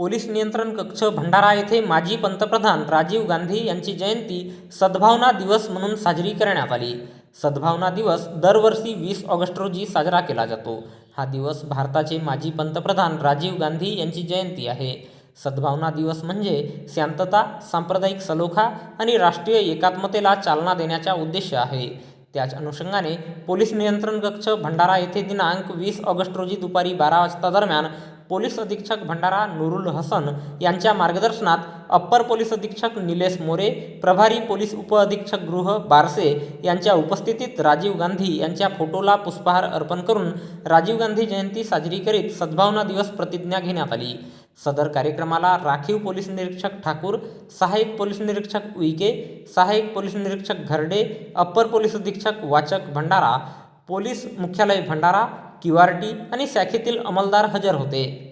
Police नियंत्रण कक्ष भंडारा येथे माजी पंतप्रधान राजीव गांधी यांची जयंती सद्भावना दिवस म्हणून साजरी करण्यात आली. सद्भावना दिवस दरवर्षी वीस ऑगस्ट रोजी साजरा केला जातो. हा दिवस भारताचे माजी पंतप्रधान राजीव गांधी यांची जयंती आहे. सद्भावना दिवस म्हणजे शांतता सांप्रदायिक सलोखा आणि राष्ट्रीय एकात्मतेला चालना देण्याचा उद्देश आहे. त्याच अनुषंगाने पोलीस नियंत्रण कक्ष भंडारा येथे दिनांक वीस ऑगस्ट रोजी दुपारी बारा वाजता दरम्यान पोलीस अधीक्षक भंडारा नुरुल हसन यांच्या मार्गदर्शनात अप्पर पोलीस अधीक्षक निलेश मोरे प्रभारी पोलीस उपअधीक्षक गृह बारसे यांच्या उपस्थितीत राजीव गांधी यांच्या फोटोला पुष्पहार अर्पण करून राजीव गांधी जयंती साजरी करीत सद्भावना दिवस प्रतिज्ञा घेण्यात आली. सदर कार्यक्रमाला राखीव पोलीस निरीक्षक ठाकूर सहाय्यक पोलीस निरीक्षक उईके सहाय्यक पोलीस निरीक्षक घरडे अप्पर पोलीस अधीक्षक वाचक भंडारा पोलीस मुख्यालय भंडारा क्यूआरटी आणि शाखेतील अंमलदार हजर होते.